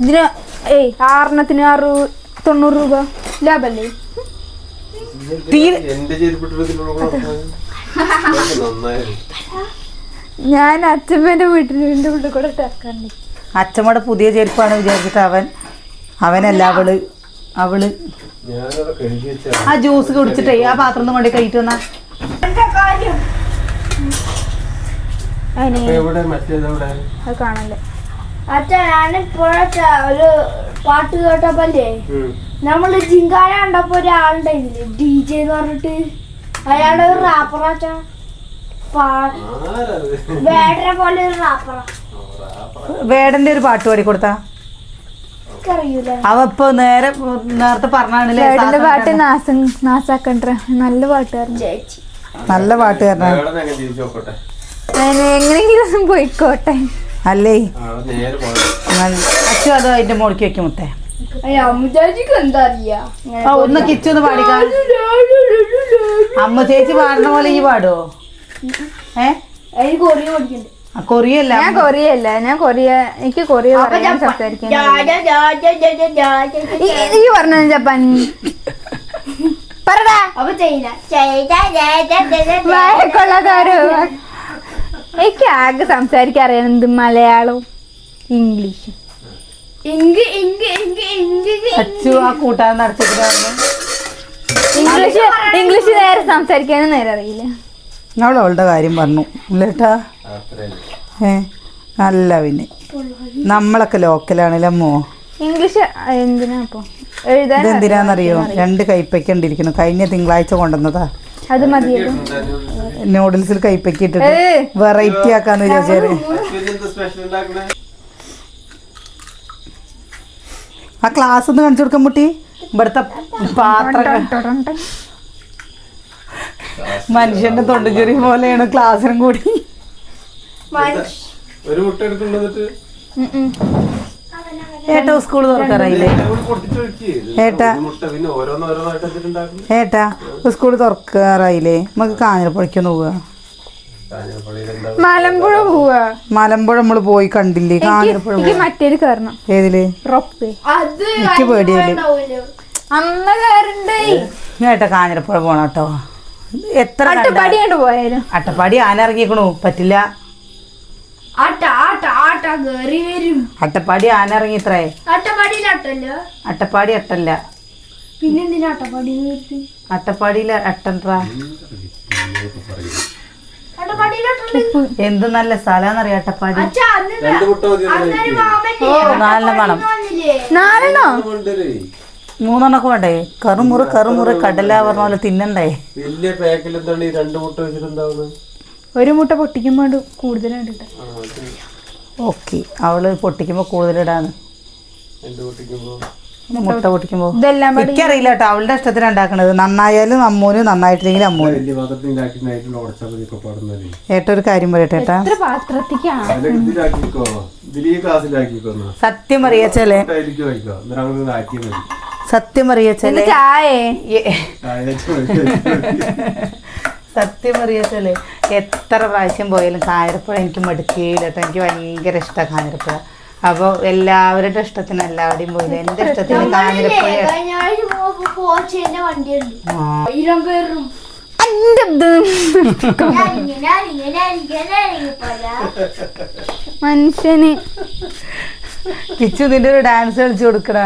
ഇതിന്? ഏയ് ആറെണ്ണത്തിന് അറു തൊണ്ണൂറ് രൂപ. ലാഭല്ലേ? ഞാൻ അച്ഛമ്മേന്റെ വീട്ടിൽ ഉള്ളിൽ കൂടെ ഇട്ടാക്കാറുണ്ട് അച്ഛമ്മയുടെ പുതിയ ചെരുപ്പാണ് വിചാരിച്ചിട്ട് അവൻ അവനല്ല അവൾ അവൾ ആ ജ്യൂസ് കുടിച്ചിട്ടേ ആ പാത്രം ഒന്ന് കൊണ്ട് കഴിയിട്ട് വന്നാ. അത് കാണല്ലേ അച്ഛാ ഞാനിപ്പോഴൊക്കെ ഒരു പാട്ട് കേട്ടപ്പല്ലേ. നമ്മൾ ജിങ്കാന കണ്ടപ്പോ ഒരാളുണ്ടായില്ലേ ഡി ജെ എന്ന് പറഞ്ഞിട്ട്. അയാളുടെ ഒരു റാപ്പർ അച്ഛാ? വേടനെ പോലെ ഒരു റാപ്പറ വേടന്റെ ഒരു പാട്ട് പാടി കൊടുത്താ? അവ ഇപ്പൊ നേരെ നേരത്തെ പറഞ്ഞാണല്ലേ ചേട്ടന്റെ പാട്ട് നാസം നാസാക്കണ്ട? നല്ല പാട്ടുകാരൻ ചേച്ചി. നല്ല പാട്ടുകാരനാണ് എങ്ങനെയെങ്കിലും പോയിക്കോട്ടെ. അല്ലേ അച്ഛൻ അത് അതിന്റെ മുകളിലേക്ക് വെക്കും മുത്തേ ഒന്ന് കിച്ചു ഒന്ന് പാടിക്കാ അമ്മ ചേച്ചി പാടുന്ന പോലെ ഈ പാടുവോ ഏ കൊറിയല്ല ഞാൻ കൊറിയല്ല ഞാൻ കൊറിയ എനിക്ക് കൊറിയ പറയാൻ സംസാരിക്കാൻ ഈ- പറഞ്ഞ ജപ്പാൻ പറടാ അപ്പൊ ചൈന ചൈന വാഴക്കൊള്ളക്കാരോ എനിക്ക് ആകെ സംസാരിക്കാൻ അറിയണത് മലയാളവും ഇംഗ്ലീഷും. അച്ചു ആ കൂട്ടാൻ ഇംഗ്ലീഷ് ഇംഗ്ലീഷ് നേരെ സംസാരിക്കാനും നേരെ അറിയില്ല. അവൾ അവളുടെ കാര്യം പറഞ്ഞു. ഇല്ലേട്ടാ ഏ നല്ല പിന്നെ. നമ്മളൊക്കെ ലോക്കലാണല്ലേ അമ്മോ? ഇംഗ്ലീഷ് എന്തിനാ അപ്പൊ? എഴുതാൻ ഇതെന്തിനാന്നറിയോ? രണ്ട് കൈപ്പയ്ക്ക ഉണ്ടിരിക്കുന്നു കഴിഞ്ഞ തിങ്കളാഴ്ച കൊണ്ടുവന്നതാ. അത് മതിയല്ലോ നൂഡിൽസിൽ കൈപ്പയ്ക്ക ഇട്ടിട്ട്. വെറൈറ്റി ആക്കാന്ന് വിചാരിച്ചാൽ ആ ക്ലാസ് ഒന്ന് കാണിച്ചു കൊടുക്കാൻ മുട്ടി ഇവിടുത്തെ പാത്രം. മനുഷ്യന്റെ തൊണ്ടുചെറി പോലെയാണ് ക്ലാസ്സിനും കൂടി ഒരു മുട്ട. ഏട്ടാ സ്കൂൾ തുറക്കാറായില്ലേ? ഏട്ടാ. ഏട്ടാ. സ്കൂൾ തുറക്കാറായില്ലേ? നമുക്ക് കാഞ്ഞിരപ്പുഴയ്ക്കൊന്ന് പോവാ. മലമ്പുഴ പോവാ. മലമ്പുഴ നമ്മൾ പോയി കണ്ടില്ലേ? കാഞ്ഞിരപ്പുഴ മറ്റേത് കയറണം ഏതിൽ? എനിക്ക് പേടിയല്ലേ അമ്മ കയറണ്ടേ ഏട്ടാ കാഞ്ഞിരപ്പുഴ പോണം കേട്ടോ. എത്ര അട്ടപ്പാടി ആന ഇറങ്ങിക്കണു പറ്റില്ല. അട്ടപ്പാടി ആന ഇറങ്ങി ഇത്രേ അട്ടപ്പാടിയിലാട്ടല്ലോ അട്ടപ്പാടി അട്ടല്ല. പിന്നെന്തിനാ അട്ടപ്പാടി വരുത്തി? അട്ടപ്പാടിയിലെ അട്ടൻട്രാ എന്ത് നല്ല സ്ഥലാന്നറിയ അട്ടപ്പാടി? അച്ഛാ അന്ന് രണ്ട് മുട്ട മതി ഓ മണം വന്നില്ലേ നാലെണ്ണോ? മൂന്നെണ്ണൊക്കെ വേണ്ടേ? കറുമുറ് കറുമുറ് കടല പറഞ്ഞ പോലെ തിന്നണ്ടേ? വലിയ പാക്കിൽ എന്താണ് ഈ രണ്ട് മുട്ട വെച്ചിട്ടുണ്ടാവുന്നത് ഒരു മുട്ട പൊട്ടിക്കുമ്പോൾ കൂടുതലുണ്ട് ഓക്കെ. അവൾ പൊട്ടിക്കുമ്പോ പൊട്ടിക്കുമ്പോ? മുട്ട പൊട്ടിക്കുമ്പോ? ഇതെല്ലാം പാടി എനിക്കറിയില്ല കേട്ടോ. അവളുടെ ഇഷ്ടത്തിന് ഉണ്ടാക്കണത്. നന്നായാലും അമ്മൂന് നന്നായിട്ടില്ലെങ്കിൽ അമ്മൂന്. ഏട്ടാ ഒരു കാര്യം പറയട്ടെ ഏട്ടാ. സത്യം അറിയച്ചല്ലേ സത്യം അറിയാച്ചല്ലേ. സത്യം അറിയാത്തല്ലേ എത്ര പ്രാവശ്യം പോയാലും കാഞ്ഞിരപ്പുഴ എനിക്ക് മടുക്കുകയില്ല കേട്ടോ എനിക്ക് ഭയങ്കര ഇഷ്ടമാണ് കാഞ്ഞിരപ്പുഴ. അപ്പോൾ എല്ലാവരുടെ ഇഷ്ടത്തിന് എല്ലാവരുടെയും പോയില്ല? എന്റെ ഇഷ്ടത്തിന് കാഞ്ഞിരപ്പുഴ. മനുഷ്യന്. കിച്ചു നിന്റെ ഒരു ഡാൻസ് കളിച്ചു കൊടുക്കടാ.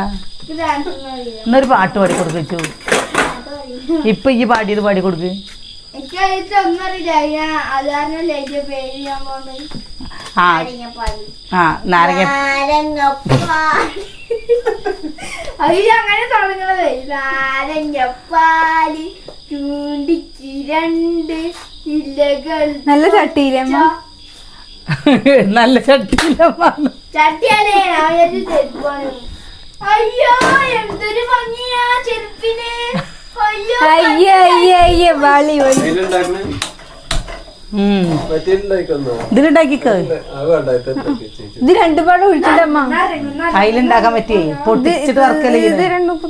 എന്നൊരു പാട്ട് പാടി കൊടുക്കു ഇപ്പൊ ഈ പാടിയത് പാടി കൊടുക്ക്. എനിക്ക് അതിലത്തെ ഒന്നും അറിയില്ല. ഞാൻ അത് കാരണം ലൈറ്റ് പേര് ഞാൻ പോകുന്നത് ആ. നാരങ്ങപ്പാൽ ആ നാരങ്ങ നാരങ്ങപ്പാൽ അതിൽ അങ്ങനെ തുടങ്ങണത് നാരങ്ങപ്പാൽ ചൂണ്ടിക്ക് രണ്ട് ഇലകൾ നല്ല ചട്ടിയിലമ്മ നല്ല ചട്ടിയിലമ്മ പറഞ്ഞു ചട്ടിയാലേ ഞാൻ വിചാരിച്ചു ചെരുപ്പാണ് അയ്യോ എന്തൊരു ഭംഗിയാ ചെരുപ്പിന്. വളി വളി ഇതിലുണ്ടാക്കിക്കോ? ഇത് രണ്ടുപാടും ഒഴിച്ചിട്ടമ്മ അതിലുണ്ടാക്കാൻ പറ്റിയേ? പൊട്ടിച്ചിട്ട് ഇത്. രണ്ടും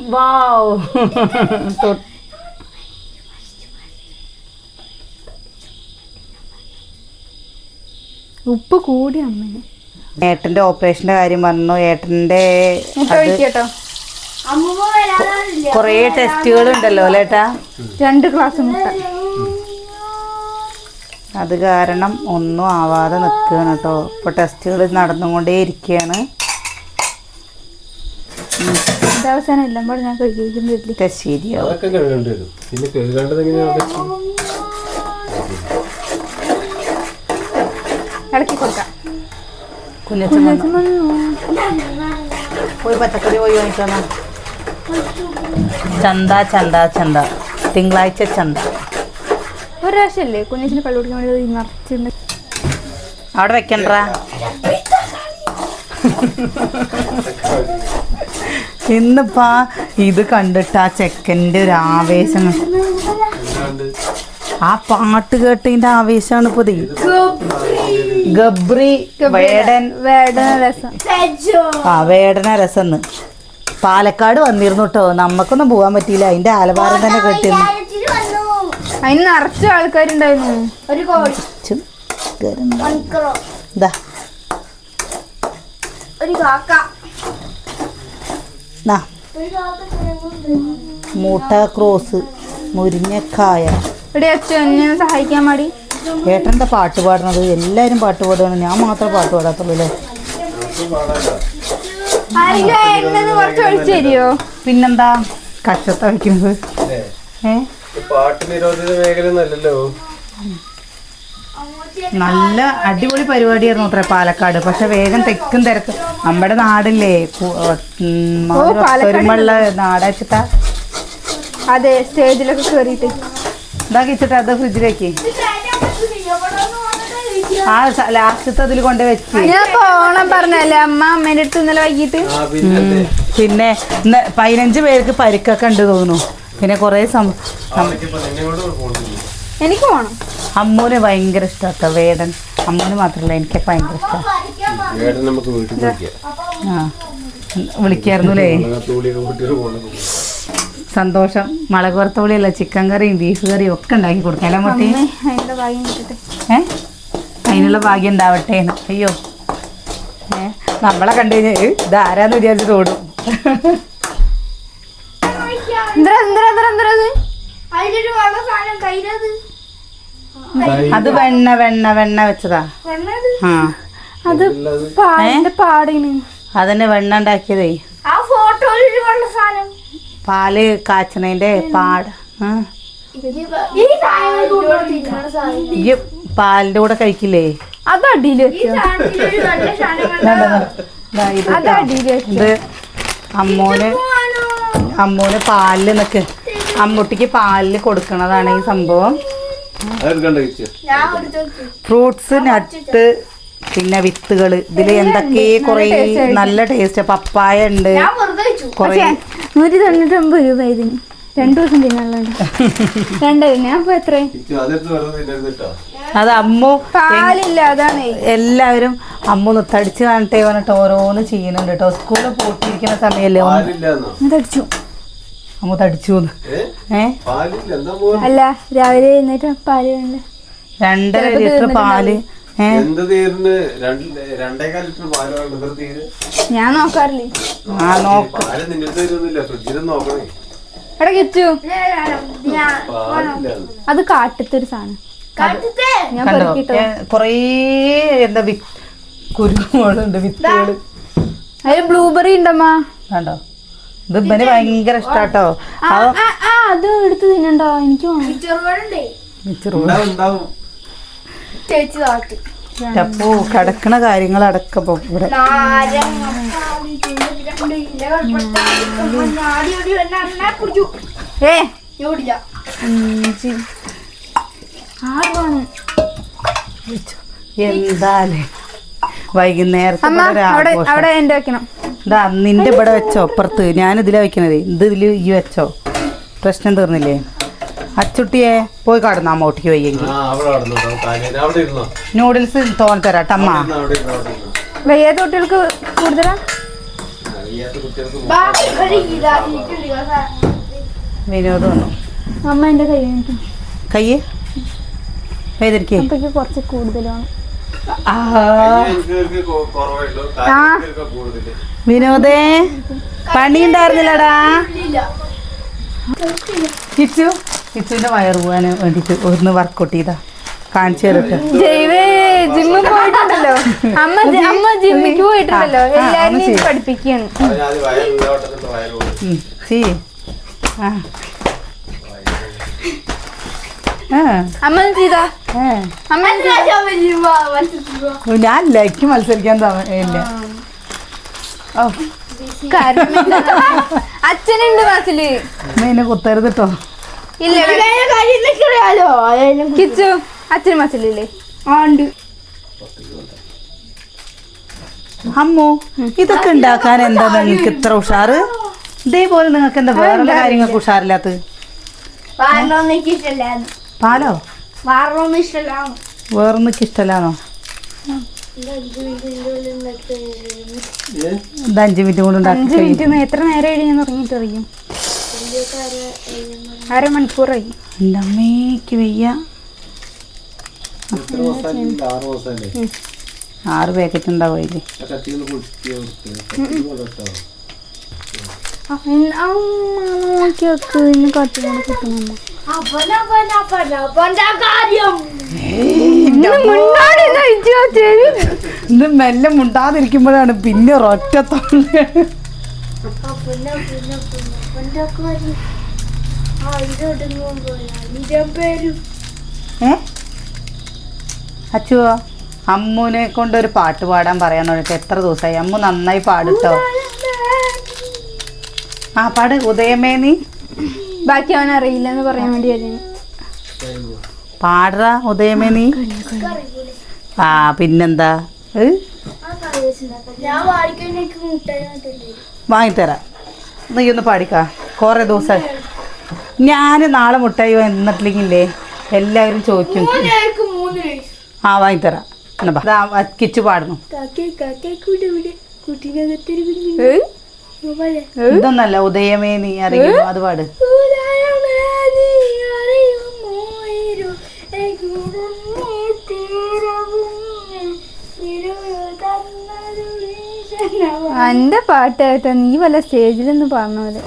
വാവ്. തൊ- ഉപ്പ് കൂടി അമ്മേനെ ഏട്ടന്റെ ഓപ്പറേഷന്റെ കാര്യം പറഞ്ഞു. ഏട്ടന്റെ കൊറേ ടെസ്റ്റുകൾ ഉണ്ടല്ലോ അല്ലേട്ടാ രണ്ട് ക്ലാസ് മുട്ട. അത് കാരണം ഒന്നും ആവാതെ നിൽക്കുകയാണ് കേട്ടോ. ഇപ്പോൾ ടെസ്റ്റുകൾ നടന്നുകൊണ്ടേ ഇരിക്കുകയാണ് അവസാനം എല്ലാം ഞാൻ കഴിക്കുന്നില്ല ടെസ്റ്റ് ശരിയാവും. പിന്നെ കഴുകേണ്ടത് എങ്ങനെയാണ് ഇളക്കി കൊടുക്കാം. കുഞ്ഞച്ചൻ വന്നു. പോയി പച്ചക്കറി പോയി വാങ്ങിക്കണം ചന്ത ചന്ത ചന്ത. തിങ്കളാഴ്ച ചന്ത. ഒരു പ്രാവശ്യമല്ലേ കുഞ്ഞിന് കള്ളു കുടിക്കാൻ വേണ്ടി നിറച്ചിട്ടുണ്ട്. അവിടെ വെക്കണ്ട? ഇന്നിപ്പാ ഇത് കണ്ടിട്ട് ആ ചെക്കന്റെ ഒരു ആവേശം ആ പാട്ട് കേട്ടതിന്റെ ആവേശമാണ് ഇപ്പൊ ഇത് ഗബ്രി വേടൻ. വേടന രസം. ആ വേടന രസം പാലക്കാട് വന്നിരുന്നു കേട്ടോ നമ്മക്കൊന്നും പോകാൻ പറ്റിയില്ല. അതിന്റെ ആലവാരം തന്നെ കെട്ടി അതിന് നിറച്ച ആൾക്കാരുണ്ടായിരുന്നു. ഒരു ഒരു കാക്ക. മൂട്ട ക്രോസ് മുരിഞ്ഞക്കായ ഇവിടെ അച്ഛൻ എന്നെ സഹായിക്കാൻ മടി ഏട്ടന്റെ പാട്ട് പാടുന്നത് എല്ലാവരും പാട്ട് പാടുകയാണ്. ഞാൻ മാത്രം പാട്ട് പാടാത്തുള്ളൂ അല്ലേ? തരുമോ പിന്നെന്താ? കച്ചത്ത വയ്ക്കുന്നത്. നല്ല അടിപൊളി പരിപാടിയായിരുന്നു അത്ര പാലക്കാട്. പക്ഷെ വേഗം തെക്കും തിരക്ക്. നമ്മുടെ നാടില്ലേ? ഒരുമുള്ള നാടാച്ചിട്ടാ. അതെ സ്റ്റേജിലൊക്കെ കയറിയിട്ട് ഇതാ കിച്ചിട്ട് അത് ഫ്രിഡ്ജിലേക്ക്. ആ ലാസ്റ്റത്തെ അതിൽ കൊണ്ട് വെച്ച്. ഞാൻ പോണം പറഞ്ഞല്ലേ അമ്മ അമ്മേന്റെ അടുത്ത് ഇന്നലെ വൈകിട്ട്? ആ പിന്നെ പതിനഞ്ച് പേർക്ക് പരിക്കൊക്കെ ഉണ്ട് തോന്നുന്നു. പിന്നെ കുറേ എനിക്ക് പോണം. അമ്മൂന് ഭയങ്കര ഇഷ്ടമാട്ടോ വേടൻ അമ്മൂന് മാത്രമല്ല എനിക്ക് ഭയങ്കര ഇഷ്ടം. ഏട്ടൻ നമുക്ക് വീട്ടിൽ വിളിക്കാം. ആ വിളിക്കായിരുന്നു അല്ലേ സന്തോഷം. മുളക് വറുത്ത പുളിയല്ല ചിക്കൻ കറിയും ബീഫ് കറിയും ഒക്കെ ഉണ്ടാക്കി കൊടുക്കാം അല്ലേ മുട്ടി അമ്മേ അതിന്റെ ഭാഗ്യം കിട്ടട്ടെ ഏ അതിനുള്ള ഭാഗ്യം ഉണ്ടാവട്ടെ എന്ന് അയ്യോ. ഏ നമ്മളെ കണ്ടു കഴിഞ്ഞാൽ ഇതാരാന്ന് വിചാരിച്ചിട്ട് ഓടും. കയ്യിലത്. അത് വെണ്ണ വെണ്ണ വെണ്ണ വെച്ചതാ. ആ. അത് പാടിന് അതന്നെ വെണ്ണ ഉണ്ടാക്കിയതേ. പാൽ കാച്ചണേന്റെ പാട്. ആ. പാലിന്റെ കൂടെ കഴിക്കില്ലേ? അത് അടിയിൽ അത്. അടിയിൽ വെച്ചോ ഇത് അമ്മോന് അമ്മൂന് പാലിൽ നിക്ക്. അമ്മൂട്ടിക്ക് പാലിൽ കൊടുക്കണതാണ് ഈ സംഭവം. ഫ്രൂട്ട്സ് നട്ട് പിന്നെ വിത്തുകൾ ഇതിൽ എന്തൊക്കെ കുറേ നല്ല ടേസ്റ്റ് പപ്പായ ഉണ്ട്. ഞാൻ നൂറ്റി വെച്ചു. കുറേ നൂറ്റി തൊണ്ണൂറ്റൊമ്പത് രൂപ ഇതിന്. രണ്ടു ദിവസം തിന്നാനുള്ളത്. രണ്ടത് ഞാൻ ഇപ്പൊ എത്ര അത് അമ്മു പാലില്ല അതാണ്. എല്ലാവരും അമ്മു തടിച്ചു കാണട്ടെ പറഞ്ഞിട്ട് ഓരോന്ന് ചെയ്യുന്നുണ്ട് കേട്ടോ. സ്കൂളിൽ പൂട്ടിയിരിക്കുന്ന സമയല്ലേ തടിച്ചു. അമ്മ തടിച്ചു ഏ? അല്ല രാവിലെ എഴുന്നേറ്റ് പാൽ വേണ്ട? രണ്ടര ലിറ്റർ പാൽ. ഞാൻ നോക്കാറില്ലേ? ആ നോക്ക. എടാ കിച്ചു അത് അത് കാട്ടത്തൊരു സാധനം. ഞാൻ പെറുക്കിട്ടോ കുറേ എന്താ കുരുമുകളുണ്ട് വിത്തുകൾ അതിൽ ബ്ലൂബെറി ഉണ്ടമ്മ. കണ്ടോ? ഇത് ഇവന് ഭയങ്കര ഇഷ്ടാട്ടോ. ആ ആ, ആ അത് എടുത്ത് തിന്നണ്ടോ? എനിക്ക് ഉണ്ടാവും ചേച്ചി താട്ടി അപ്പോ കിടക്കണ കാര്യങ്ങൾ അടക്കപ്പോ ഇവിടെ. ഏ? അഞ്ച് എന്താലേ? വൈകുന്നേരത്തെ അവിടെ എന്റെ വെക്കണം. ഇതാ നിന്റെ ഇവിടെ വെച്ചോ അപ്പുറത്ത്. ഞാൻ ഇതിലാ വെക്കണതേ. ഇത് ഇതിൽ ഈ വെച്ചോ. പ്രശ്നം തീർന്നില്ലേ? അച്ചുട്ടിയെ പോയി കടന്നു അമ്മോട്ടിക്ക് വയ്യെങ്കിൽ നൂഡിൽസ് തോന്നി തരാം ടമ്മ വയ്യാത്ത കുട്ടികൾക്ക് കൂടുതലാ. വിനോദം അമ്മ എന്റെ കൈ കയ്യ്? വേദനിക്കേ കുറച്ച് കൂടുതലാണ്. വിനോദേ പണി ഉണ്ടായിരുന്നില്ലടാ. കിച്ചു കിച്ചുവിന്റെ വയർ പോകാൻ വേണ്ടിട്ട് ഒന്ന് വർക്കൗട്ട് ചെയ്താ. കാണിച്ചു തരട്ടെ. ജൈവേ ജിമ്മിൽ പോയിട്ടുണ്ടല്ലോ. അമ്മ അമ്മ ജിമ്മിക്ക് പോയിട്ടുണ്ടല്ലോ. ഒന്ന് ചെയ്താ? ഞാൻ ലക്ക് മത്സരിക്കാൻ ഇല്ല? അച്ഛനുണ്ട് ക്ലാസ്സിൽ. എന്നെ കുത്തരുത് കേട്ടോ ഇല്ല അറിയാലോ അതായാലും കിച്ചു അച്ഛനും അച്ഛനില്ലേ? ആണ്ട് അമ്മോ ഇതൊക്കെ ഉണ്ടാക്കാൻ എന്താ നിങ്ങൾക്ക് ഇത്ര ഉഷാറ്? ഇതേപോലെ നിങ്ങൾക്ക് എന്താ വേറെ കാര്യങ്ങൾക്ക് ഉഷാറില്ലാത്ത പാലോ? വാറൊന്നും ഇഷ്ടല്ലാണോ ഇത് അഞ്ചു മിനിറ്റ് കൊണ്ട് എത്ര നേരം കഴിഞ്ഞാൽ തുടങ്ങിയിട്ട് അറിയും? അരമണിക്കൂറായി എന്റെ അമ്മയ്ക്ക് വയ്യ ആറ് പാക്കറ്റ് ഉണ്ടാവില്ലേ ഇന്ന് മെല്ലെ മുണ്ടാതിരിക്കുമ്പോഴാണ് പിന്നെ ഒരൊറ്റ അച്ചുവോ അമ്മുനെ കൊണ്ട് ഒരു പാട്ട് പാടാൻ പറയാൻ തുടങ്ങിട്ട് എത്ര ദിവസമായി അമ്മു നന്നായി പാടുട്ടോ. ആ പാട്. ഉദയമേ നീ. ബാക്കി അവൻ അറിയില്ല എന്ന് പറയാൻ വേണ്ടി വരുന്നു പാടറ ഉദയമേ നീ. ആ പിന്നെന്താ? വാങ്ങിത്തരാം. നീ ഒന്ന് പാടിക്കാ. കുറേ ദിവസം. ഞാൻ നാളെ മുട്ടായി വന്നിട്ടില്ലെങ്കിലേ എല്ലാവരും ചോദിക്കും. ആ വാങ്ങിത്തരാം. എന്നാ കിച്ചു പാടുന്നു. ഇതൊന്നല്ല ഉദയമേ നീ അറിയുമോ അത് പാട്. എന്റെ പാട്ട് കേട്ടോ നീ വല്ല സ്റ്റേജിലൊന്ന് പറഞ്ഞ പോലെ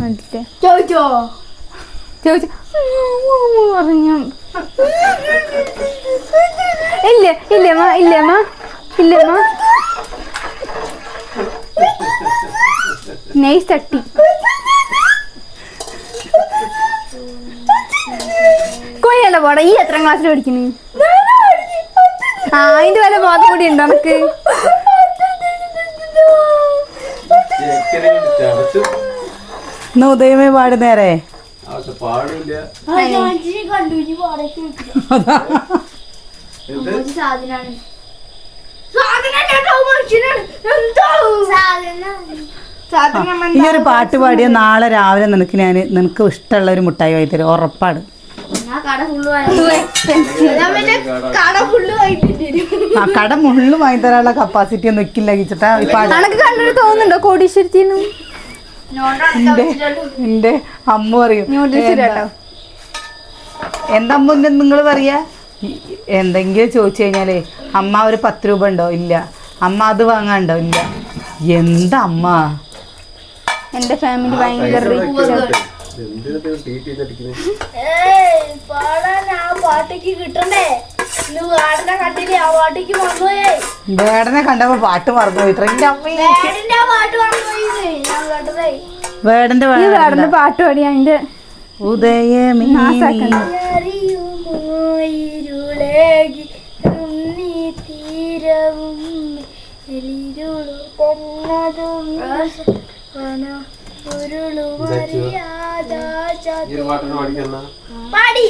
മറ്റേ ചോദിച്ചോ? ചോദിച്ചു പറഞ്ഞു. ഇല്ല ഇല്ലമ്മ ഇല്ലമ്മ ഇല്ലമ്മ നൈസ് തട്ടി. കൊയ്യല്ല പോടാ? ഈ എത്ര ക്ലാസ്സിൽ പഠിക്കുന്നേ? ആ അതിന്റെ വല്ല ബോധം കൂടി ഉണ്ടോ നമുക്ക് എന്ത്? സാധനാണ്. സാധനം. ഈ ഒരു പാട്ട് പാടിയ നാളെ രാവിലെ നിനക്ക് ഞാൻ നിനക്ക് ഇഷ്ടമുള്ള ഒരു മുട്ടായി വായി തരും. ഉറപ്പാണ്. ആ കട മുള്ളു വാങ്ങി തരാനുള്ള കപ്പാസിറ്റി ഒന്നും ഇക്കില്ല കിച്ചിട്ടാ തോന്നുന്നുണ്ടോ? കോടീശ്വരത്തിനും എന്റെ എന്റെ അമ്മ പറയും. എന്താ- എന്താ അമ്മ നിങ്ങൾ പറയാ? എന്തെങ്കിലും ചോദിച്ചു കഴിഞ്ഞാലേ അമ്മ ഒരു പത്ത് രൂപ ഉണ്ടോ? ഇല്ല. അമ്മ അത് വാങ്ങാണ്ടോ? ഇല്ല. എന്താ അമ്മ? എന്റെ ഫാമിലി ഭയങ്കര റിച്ച് എന്തിനാ ടീ ടീ അടിക്കുന്നത് ഏയ് പാടാൻ ആ പാട്ടേക്ക് കിട്ടണ്ടേ? വേടനെ കണ്ടപ്പോ പാട്ട് മറന്നുപോയി. വേടന്റെ പാട്ട് പാടി അതിന്റെ ഉദയമേ. പാടി.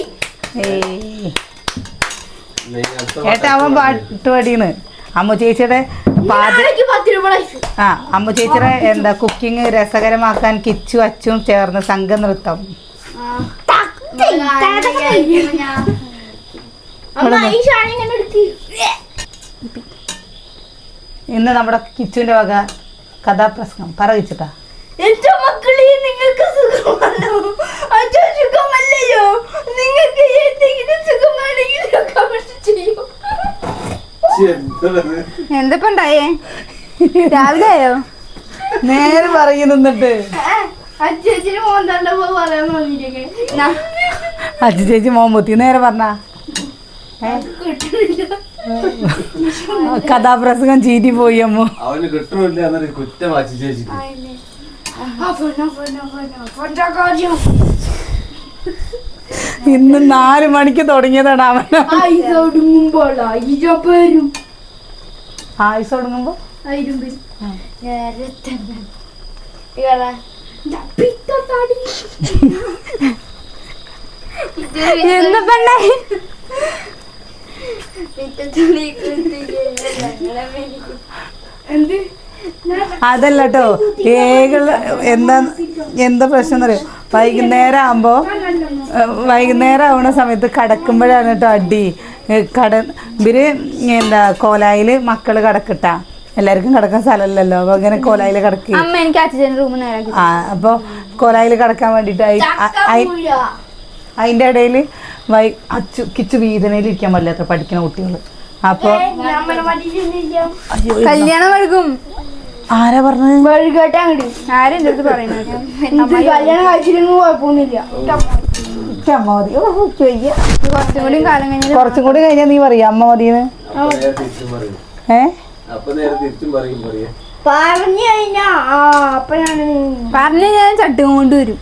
ഏട്ടാ അവൻ പാട്ട് പാടിയാണ് അമ്മ ചേച്ചിയുടെ ആ അമ്മ ചേച്ചിയുടെ എന്താ കുക്കിംഗ് രസകരമാക്കാൻ കിച്ചു അച്ചും ചേർന്ന് സംഘനൃത്തം. ഇന്ന് നമ്മുടെ കിച്ചുവിന്റെ വക കഥാപ്രസംഗം. പറയിച്ചിട്ടാ എന്റെ മക്കളെ നിങ്ങൾക്ക് സുഖമാണോ? അച്ഛൻ സുഖമല്ലയോ നിങ്ങൾക്ക് എന്തെങ്കിലും സുഖമാണെങ്കിൽ കമന്റ് ചെയ്യൂ. എന്തത് എന്തപ്പോ ഉണ്ടായേ? രാവിലെ ആയോ? നേരെ മോൻ തണ്ടപ്പോ പറയാൻ ചേച്ചി മോമ്പൂത്തി നേരെ പറഞ്ഞ. കഥാപ്രസംഗം ചീറ്റി പോയി അമ്മ. അവന് കിട്ടണില്ല എന്നൊരു കുറ്റം ഇന്ന് നാല് മണിക്ക് തുടങ്ങിയതാണ് അവൻ. ആയിസ് ഒടുങ്ങുമ്പോൾ പേരും. ആയിരം പേരും. ഇവളെ പിത്തത്താടി എന്തപ്പോ ഉണ്ടായി പിത്തത്താടി എന്ത്? അതല്ല കേട്ടോ ഏകൾ എന്താ എന്താ പ്രശ്നം എന്നറിയോ വൈകുന്നേരം ആകുമ്പോൾ വൈകുന്നേരം ആവുന്ന സമയത്ത് കടക്കുമ്പോഴാണ് കേട്ടോ അടി. കട ഇവർ എന്താ കോലായിൽ മക്കൾ കടക്കട്ട. എല്ലാവർക്കും കിടക്കാൻ സ്ഥലമല്ലല്ലോ അപ്പൊ ഇങ്ങനെ കോലായിൽ കിടക്കുക ആ അപ്പൊ കോലായിൽ കിടക്കാൻ വേണ്ടിട്ട് അതിന്റെ ഇടയിൽ വൈ അച്ചു കിച്ചു വീതനയിൽ ഇരിക്കാൻ പറ്റില്ല അത്ര പഠിക്കുന്ന കുട്ടികൾ അപ്പൊ കല്യാണം വഴുകും ആരാ പറഞ്ഞത്? വഴുകട്ടെ അങ്ങോട്ട് ആരും അടുത്ത് പറയുന്നത്? കല്യാണം കഴിച്ചില്ലെങ്കിൽ കുഴപ്പമൊന്നുമില്ല. അമ്മ മതി. കുറച്ചും കൂടി കാലം കഴിഞ്ഞാൽ കുറച്ചും കൂടി കഴിഞ്ഞാൽ നീ പറയാ അമ്മ മതിന്ന്. ഏ? പറഞ്ഞു കഴിഞ്ഞാ അപ്പൊ ഞാൻ പറഞ്ഞ ഞാൻ ചട്ടും കൊണ്ട് വരും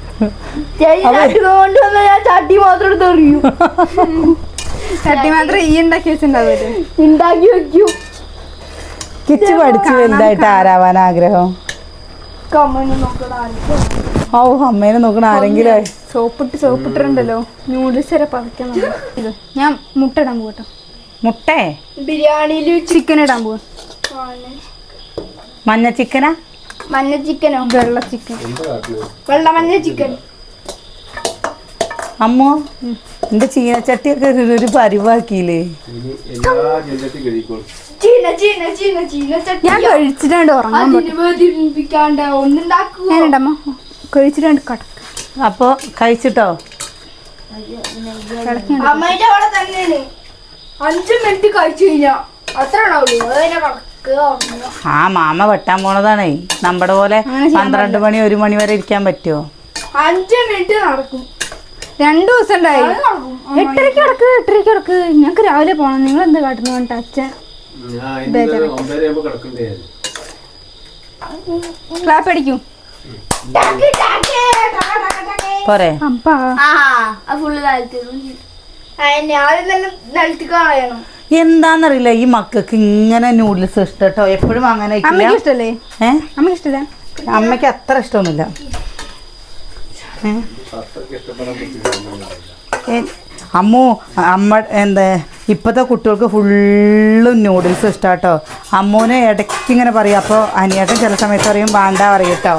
ചട്ടി കൊണ്ടുവന്ന ഞാൻ ചട്ടി മാത്രം എടുത്ത് എറിയും. ചട്ടി മാത്രം ഈ ഉണ്ടാക്കി വെച്ചിട്ടുണ്ടാവുമല്ലോ ഉണ്ടാക്കി വെക്കും. കിച്ചു പഠിച്ച് വലുതായിട്ട് ആരാവാൻ ആഗ്രഹം? ഓ അമ്മേനെ നോക്കണ ആരെങ്കിലും സോപ്പിട്ട് സോപ്പിട്ടിട്ടുണ്ടല്ലോ. നൂഡിൽസ് വരെ പതയ്ക്കാൻ ഇത് ഞാൻ മുട്ട ഇടാൻ പോകട്ടോ മുട്ടേ? ബിരിയാണിയിൽ ചിക്കൻ ഇടാൻ പോകും മഞ്ഞ ചിക്കനാ? മഞ്ഞ ചിക്കനോ? വെള്ള ചിക്കൻ. വെള്ള മഞ്ഞ ചിക്കൻ. അമ്മോ എന്റെ ചീനച്ചട്ടിയൊക്കെ ഒരു- ഒരു പരിവാക്കിയില്ലേ? ചീന ചീന ചീന ചീന ചട്ടി. ഞാൻ കഴിച്ചിട്ടുണ്ട് ഉറങ്ങാൻ അതിന് കഴിച്ചിട്ടുണ്ട് കടക്ക അപ്പൊ കഴിച്ചിട്ടോ? കിടക്കുന്നുണ്ട് അമ്മേന്റെ അവിടെ തന്നെയാണ്. അഞ്ചു മിനിറ്റ് കഴിച്ചു കഴിഞ്ഞാ അത്ര ഉണ്ടാവുള്ളൂ. അതിനെ കണക്ക് ഉറങ്ങുക. ആ മാമ വെട്ടാൻ പോണതാണേ. നമ്മുടെ പോലെ അങ്ങനെ ചെയ്യാൻ പന്ത്രണ്ട് മണി ഒരു മണി വരെ ഇരിക്കാൻ പറ്റുമോ അഞ്ച് മിനിറ്റ് നടക്കും. രണ്ടു ദിവസം ഉണ്ടായി എട്ടരക്ക് കിടക്ക് എട്ടരക്ക് കിടക്ക്. ഞങ്ങക്ക് രാവിലെ പോണം. നിങ്ങൾ എന്താ കാട്ടുന്നു പറഞ്ഞിട്ട് അച്ഛൻ ക്ലാപ്പ് അടിക്കും. ടാക്ക്, ടാക്ക്, ടക, ടക, ടക. പോരെ എന്താന്നറിയില്ല ഈ മക്കൾക്ക് ഇങ്ങനെ നൂഡിൽസ് ഇഷ്ടം കേട്ടോ എപ്പോഴും അങ്ങനെ ഇഷ്ടല്ലേ? ഏ? അമ്മയ്ക്ക് ഇഷ്ടല്ല? അമ്മയ്ക്ക് അത്ര ഇഷ്ടമൊന്നുമില്ല ഏ? അത്രയ്ക്ക് ഇഷ്ടപ്പെടാൻ പറ്റില്ല ഏ, അമ്മു അമ്മ എന്താ ഇപ്പോഴത്തെ കുട്ടികൾക്ക് ഫുള്ളും നൂഡിൽസ് ഇഷ്ടാട്ടോ. അമ്മൂന് ഇടയ്ക്ക് ഇങ്ങനെ പറയും അപ്പോൾ അനിയേട്ടൻ ചില സമയത്ത് പറയും വേണ്ട പറയും കേട്ടോ.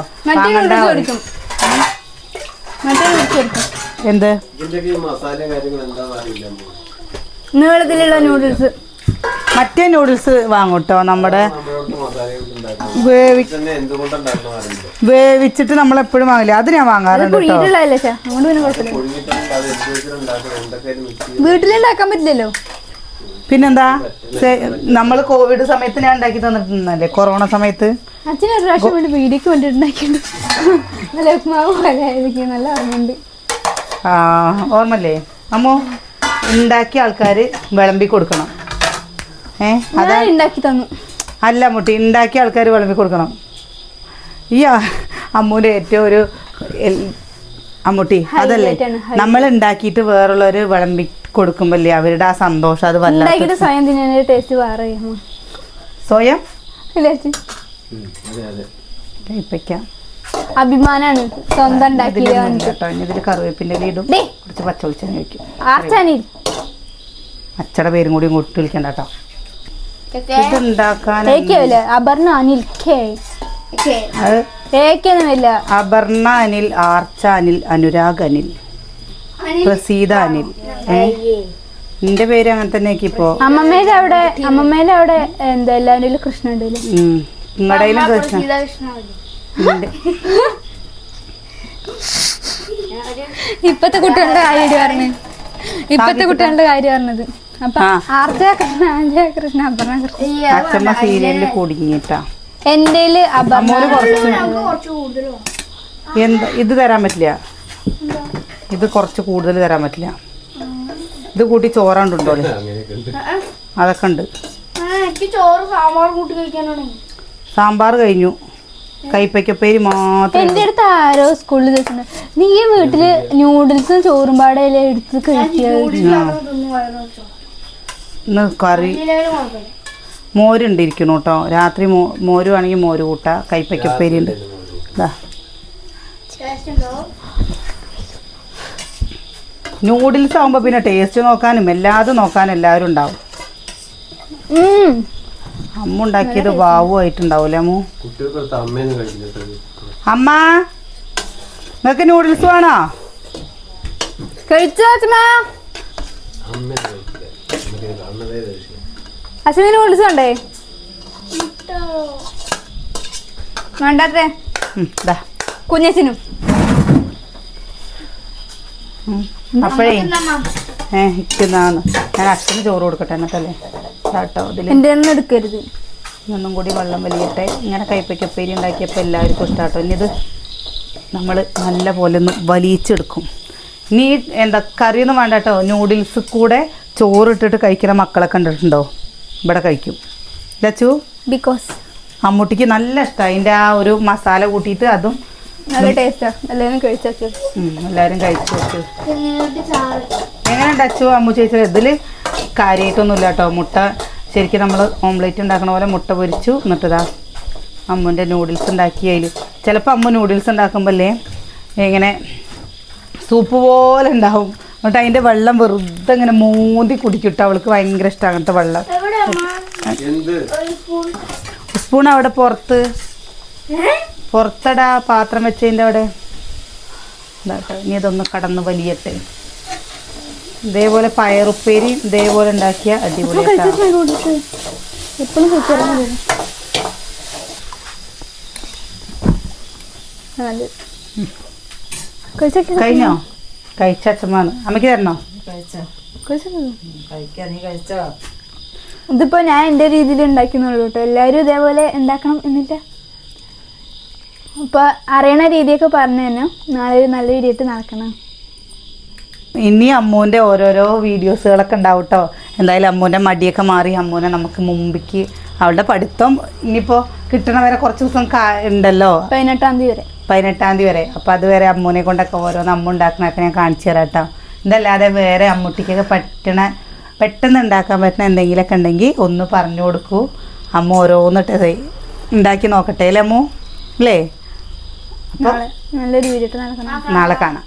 എന്ത്? നീളത്തിലുള്ള നൂഡിൽസ് മറ്റേ നൂഡിൽസ് വാങ്ങൂട്ടോ നമ്മുടെ വേവി വേവിച്ചിട്ട് നമ്മൾ എപ്പോഴും വാങ്ങില്ല? അത് ഞാൻ വാങ്ങാറുണ്ട് വീട്ടിലുണ്ടാക്കാൻ പറ്റില്ലല്ലോ? പിന്നെന്താ? നമ്മൾ കോവിഡ് സമയത്ത് ഞാൻ ഉണ്ടാക്കി തന്നിട്ടുണ്ടല്ലേ കൊറോണ സമയത്ത്? അച്ഛനൊരു പ്രാവശ്യം വേണ്ടി വീഡിയോക്ക് വേണ്ടിട്ടുണ്ടാക്കിയിട്ടുണ്ട് നല്ല ഉപ്മാവ് പോലെ ആയിരിക്കും. നല്ല ഓർമ്മയുണ്ട്. ആ ഓർമ്മല്ലേ അമ്മോ ഉണ്ടാക്കിയ ആൾക്കാർ വിളമ്പി കൊടുക്കണം. ഏഹ് അതാ ഉണ്ടാക്കി തന്നു. അല്ല മുട്ടി ഉണ്ടാക്കിയ ആൾക്കാർ വിളമ്പി കൊടുക്കണം. ഈ അമ്മൂന്റെ ഏറ്റവും ഒരു അമ്മൂട്ടി അതല്ലേ. നമ്മൾ ഉണ്ടാക്കിയിട്ട് വേറുള്ളവർ വിളമ്പി കൊടുക്കുമ്പല്ലേ അവരുടെ ആ സന്തോഷം അത് വല്ലാത്ത സ്വയം തിന്നാൻ ടേസ്റ്റ് വേറെ. സ്വയം? അതെ അഭിമാനാണ് സ്വന്തം കേട്ടോ. ഇതിൽ കറിവേപ്പിന്റെ ഇടും. കുറച്ച് പച്ചവെളിച്ചെണ്ണ വെക്കും അച്ചടെ പേരും കൂടി ഇങ്ങോട്ട് വിളിക്കണ്ട കേട്ടോ. ഓക്കേ. ഇത് ഉണ്ടാക്കാൻ ഏക്കല്ലേ അപർണ അനിൽ കെ. ഓക്കേ. അത് ഏക്കൊന്നുമില്ല അപർണ അനിൽ ആർച്ച അനിൽ അനുരാഗ് അനിൽ പ്രസീത അനിൽ നിന്റെ പേര് അങ്ങനെ തന്നെ ഇപ്പോ? അമ്മമ്മേടെ അവിടെ അമ്മമ്മേടെ അവിടെ എന്താ എല്ലാവരും കൃഷ്ണ ഉണ്ടല്ലോ നിങ്ങളുടെയിലും കൃഷ്ണമതി. ഇപ്പത്തെ കുട്ടികളുടെ കാര്യം പറഞ്ഞു. ഇപ്പത്തെ കുട്ടികളുടെ കാര്യം പറഞ്ഞത്. അച്ഛമ്മ സീരിയലിൽ കുടുങ്ങിട്ടാ എന്റെ കുറച്ച് നമുക്ക് കുറച്ച് കൂടുതലോ എന്താ ഇത് തരാൻ പറ്റില്ല. ഇത് കുറച്ച് കൂടുതൽ തരാൻ പറ്റില്ല. ഇത് കൂട്ടി ചോറാണ്ടുണ്ടോ അതൊക്കെ ഉണ്ട്. ആ, എനിക്ക് ചോറ് സാമ്പാർ കഴിഞ്ഞു. കൈപ്പയ്ക്കപ്പേരി മാത്രം എന്റെ അടുത്ത് ആരോ സ്കൂളിൽ നീ ഈ വീട്ടിൽ ന്യൂഡിൽസും ചോറും പാടയിലെ എടുത്ത് കഴിക്കുക ഇന്ന് കറി മോരുണ്ടിരിക്കണം കേട്ടോ രാത്രി മോ മോര് വേണമെങ്കിൽ മോര് കൂട്ടാ. കൈപ്പയ്ക്കപ്പേരി ഉണ്ട് ഇതാ നൂഡിൽസ് ആകുമ്പോൾ പിന്നെ ടേസ്റ്റ് നോക്കാനും എല്ലാതും നോക്കാനും എല്ലാവരും ഉണ്ടാവും. അമ്മ ഉണ്ടാക്കിയത് വാവുമായിട്ടുണ്ടാവൂലേ അമ്മു? അമ്മേന്ന് കഴിക്കുന്നത് അമ്മ നിങ്ങൾക്ക് നൂഡിൽസ് വേണോ? കഴിച്ചോ അച്ഛമ്മ വിളിച്ചോണ്ടേ വേണ്ടാത്തേ. കുഞ്ഞച്ചനും. അപ്പോഴേ ഏ ഇരിക്കുന്നതാണ് ഞാൻ അച്ഛന് ചോറ് കൊടുക്കട്ടെ എന്നിട്ടല്ലേ ചാട്ടോ ഇതിൽ എന്റെ ഒന്നും എടുക്കരുത്. ഒന്നും കൂടി വെള്ളം വലിയട്ടെ. ഇങ്ങനെ കൈപ്പയ്ക്കപ്പേരി ഉണ്ടാക്കിയപ്പോൾ എല്ലാവർക്കും ഇഷ്ടാട്ടോ. ഇനി ഇത് നമ്മൾ നല്ല പോലെ ഒന്ന് വലിച്ചെടുക്കും ഇനി എന്താ കറിയൊന്നും വേണ്ട കേട്ടോ നൂഡിൽസ് കൂടെ ചോറിട്ടിട്ട് കഴിക്കുന്ന മക്കളെ കണ്ടിട്ടുണ്ടോ? ഇവിടെ കഴിക്കും. ലച്ചു? ബിക്കോസ് അമ്മൂട്ടിക്ക് നല്ല ഇഷ്ടമാണ് അതിന്റെ ആ ഒരു മസാല കൂട്ടിയിട്ട് അതും നല്ല ടേസ്റ്റാ എല്ലാവരും കഴിച്ചു എല്ലാവരും കഴിച്ചു എങ്ങനെയുണ്ട് അച്ചു അമ്മു ചേച്ചി ഇതിൽ കാര്യമായിട്ടൊന്നുമില്ല കേട്ടോ. മുട്ട ശരിക്കും നമ്മൾ ഓംലേറ്റ് ഉണ്ടാക്കുന്ന പോലെ മുട്ട പൊരിച്ചു. എന്നിട്ടതാ അമ്മുന്റെ നൂഡിൽസ് ഉണ്ടാക്കി അതിൽ ചിലപ്പോൾ അമ്മ നൂഡിൽസ് ഉണ്ടാക്കുമ്പോഴല്ലേ ഇങ്ങനെ സൂപ്പ് പോലെ ഉണ്ടാവും. എന്നിട്ട് അതിന്റെ വെള്ളം വെറുതെ ഇങ്ങനെ മൂന്തി കുടിക്കിട്ട്. അവൾക്ക് ഭയങ്കര ഇഷ്ടം അങ്ങനത്തെ വെള്ളം. സ്പൂൺ. സ്പൂൺ അവിടെ പുറത്ത്? പുറത്തടാ പാത്രം വെച്ചതിന്റെ അവിടെ. ഇതാട്ടോ ഇനി ഇതൊന്ന് കടന്ന് വലിയട്ടെ. ഇതേപോലെ പയറുപ്പേരി ഇതേപോലെ ഉണ്ടാക്കിയ അടിപൊളിയായിട്ടാണ് എപ്പോഴും കഴിച്ചു കഴിഞ്ഞോ? കഴിച്ച അച്ഛമ്മാണ് അമ്മയ്ക്ക് തരണോ? ഇതിപ്പോ ഞാൻ എന്റെ രീതിയിൽ ഉണ്ടാക്കുന്നുള്ളൂ കേട്ടോ. എല്ലാവരും ഇതേപോലെ ഉണ്ടാക്കണം എന്നിട്ട്. അപ്പൊ അറിയണ രീതിയൊക്കെ പറഞ്ഞു തന്നെ നാളെ ഒരു നല്ല വീഡിയോ നടക്കണം. ഇനി അമ്മൂന്റെ ഓരോരോ വീഡിയോസുകളൊക്കെ ഉണ്ടാവും കേട്ടോ എന്തായാലും അമ്മൂന്റെ മടിയൊക്കെ മാറി അമ്മൂനെ നമുക്ക് മുമ്പിക്ക് അവളുടെ പഠിത്തം ഇനിയിപ്പോൾ കിട്ടണ വരെ കുറച്ച് ദിവസം ഉണ്ടല്ലോ. പതിനെട്ടാം തീയതി വരെ. പതിനെട്ടാം തീയതി വരെ. അപ്പോൾ അതുവരെ അമ്മൂനെ കൊണ്ടൊക്കെ ഓരോന്ന് അമ്മ ഉണ്ടാക്കണൊക്കെ ഞാൻ കാണിച്ചു തരാം കേട്ടോ. ഇതല്ലാതെ വേറെ അമ്മൂട്ടിക്കൊക്കെ പറ്റണ പെട്ടെന്ന് ഉണ്ടാക്കാൻ പറ്റുന്ന എന്തെങ്കിലുമൊക്കെ ഉണ്ടെങ്കിൽ ഒന്ന് പറഞ്ഞു കൊടുക്കൂ. അമ്മ ഓരോന്നിട്ട് ഉണ്ടാക്കി നോക്കട്ടെ അല്ലേ അമ്മു? അല്ലേ? നാളെ കാണാം.